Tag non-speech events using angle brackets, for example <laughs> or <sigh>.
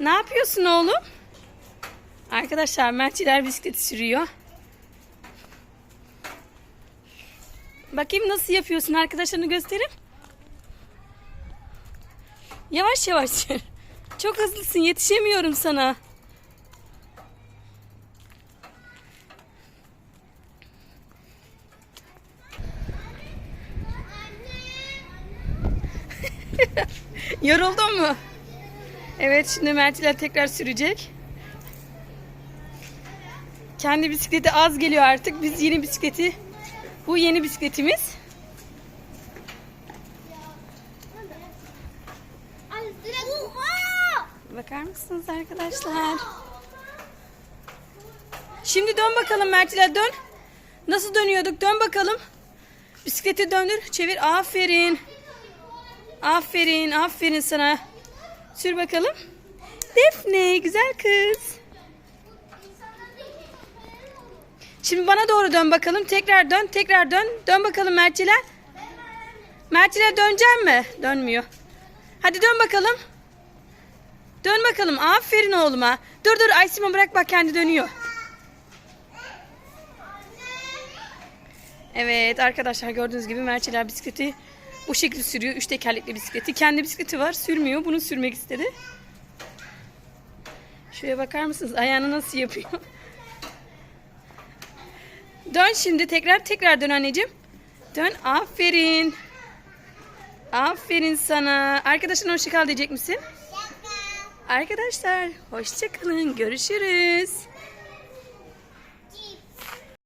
Ne yapıyorsun oğlum? Arkadaşlar Mertçiler bisikleti sürüyor. Bakayım nasıl yapıyorsun arkadaşlarını gösterin. Yavaş yavaş. <laughs> Çok hızlısın yetişemiyorum sana. <laughs> Yoruldun mu? Evet şimdi Mert'ler tekrar sürecek. Kendi bisikleti az geliyor artık. Biz yeni bisikleti bu yeni bisikletimiz. Bakar mısınız arkadaşlar? Şimdi dön bakalım Mert'ler dön. Nasıl dönüyorduk? Dön bakalım. Bisikleti döndür. Çevir. Aferin. Aferin. Aferin sana. Sür bakalım. Defne. Güzel kız. Şimdi bana doğru dön bakalım. Tekrar dön. Tekrar dön. Dön bakalım Mert'ler. Mert'ler dönecek mi? Dönmüyor. Hadi dön bakalım. Dön bakalım. Aferin oğluma. Dur dur Aysim'e bırak bak kendi dönüyor. Evet arkadaşlar gördüğünüz gibi Merçeler bisikleti bu şekilde sürüyor. Üç tekerlekli bisikleti. Kendi bisikleti var sürmüyor. Bunu sürmek istedi. Şuraya bakar mısınız? Ayağını nasıl yapıyor? <laughs> Dön şimdi tekrar tekrar dön anneciğim. Dön aferin. Aferin sana. Arkadaşına hoşça kal diyecek misin? Arkadaşlar hoşça kalın. Görüşürüz.